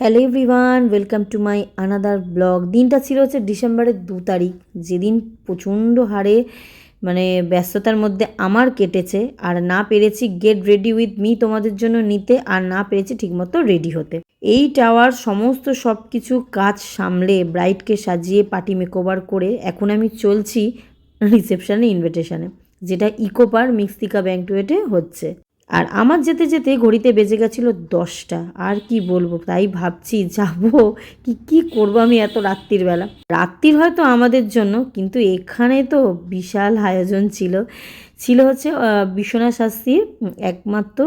Hello everyone welcome to my another blog দিনটা ছিল হচ্ছে ডিসেম্বরের দু তারিখ। যেদিন প্রচণ্ড হারে মানে ব্যস্ততার মধ্যে আমার কেটেছে, আর না পেরেছি গেট রেডি উইথ মি তোমাদের জন্য নিতে, আর না পেরেছি ঠিকমতো রেডি হতে। এই টাওয়ার সমস্ত সব কিছু কাজ সামলে ব্রাইডকে সাজিয়ে পার্টি মেকওভার করে, এখন আমি চলছি রিসেপশনে ইনভিটেশনে যেটা ইকো পার মিক্সিকা ব্যাংকুয়েটে হচ্ছে। আর আমার যেতে যেতে ঘড়িতে বেজে গেছিল দশটা। আর কি বলব, তাই ভাবছি যাব, কি কি করব আমি এত রাত্রির বেলা? রাত্রির হয়তো আমাদের জন্য, কিন্তু এখানে তো বিশাল আয়োজন ছিল। ছিল হচ্ছে বিশ্বনাথ শাস্ত্রীর একমাত্র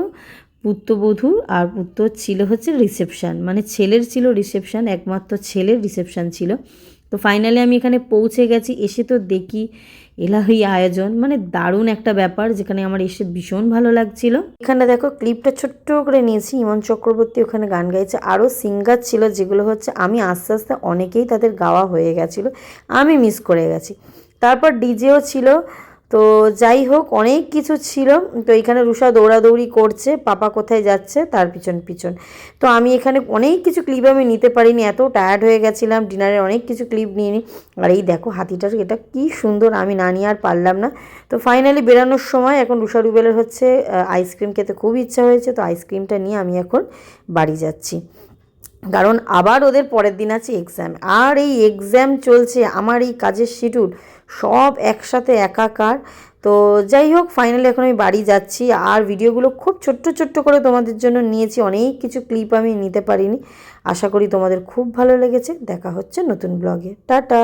পুত্রবধূ আর পুত্র ছিল হচ্ছে রিসেপশান। মানে ছেলের ছিল রিসেপশান, একমাত্র ছেলের রিসেপশান ছিল। তো ফাইনালি আমি এখানে পৌঁছে গেছি, এসে তো দেখি এলাহি আয়োজন মানে দারুণ একটা ব্যাপার যেখানে আমার এসে ভীষণ ভালো লাগছিল। এখানে দেখো, ক্লিপটা ছোট্ট করে নিয়েছি, ইমন চক্রবর্তী ওখানে গান গাইছে, আরও সিঙ্গার ছিল যেগুলো হচ্ছে আমি আস্তে আস্তে অনেকেই তাদের গাওয়া হয়ে গেছিল, আমি মিস করে গেছি। তারপর ডিজেও ছিল তো যাই হোক, অনেক কিছু ছিল। তো এখানে রুষা দৌড়াদৌড়ি করছে, পাপা কোথায় যাচ্ছে তার পিছন পিছন। তো আমি এখানে অনেক কিছু ক্লিপ আমি নিতে পারিনি, এত টায়ার্ড হয়ে গেছিলাম ডিনারের অনেক কিছু ক্লিপ নিয়ে নিই আর এই দেখো হাতিটার এটা কি সুন্দর, আমি না নিয়ে আর পারলাম না। তো ফাইনালি বেরানোর সময় এখন রুষা রুবেলের হচ্ছে আইসক্রিম খেতে খুব ইচ্ছা হয়েছে, তো আইসক্রিমটা নিয়ে আমি এখন বাড়ি যাচ্ছি। কারণ আবার ওদের পরের দিন আছে এক্সাম আর এই এক্সাম চলছে, আমার এই কাজের শিডিউল সব একসাথে একাকার। তো যাই হোক ফাইনালি এখন আমি বাড়ি যাচ্ছি। আর ভিডিওগুলো খুব ছোট্ট ছোট্ট করে তোমাদের জন্য নিয়েছি। অনেক কিছু ক্লিপ আমি নিতে পারিনি। আশা করি তোমাদের খুব ভালো লেগেছে। দেখা হচ্ছে নতুন ব্লগে টাটা!